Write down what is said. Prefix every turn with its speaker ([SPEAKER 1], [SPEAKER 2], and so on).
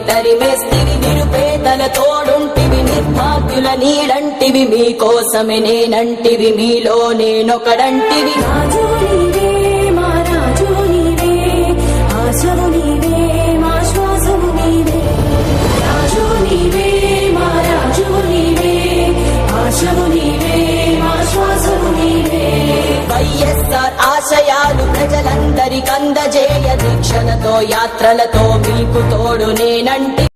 [SPEAKER 1] తరిమేస్తివి నిరుపేదల తోడుంటివి నిర్భాగ్యుల నీడంటివి మీకోసమే నేనంటివి మీలో నేనొకడంటివి. వైఎస్ఆర్ ఆశయాలు అందరికందజేయ దీక్షలతో యాత్రలతో మీకు తోడు నేనంటే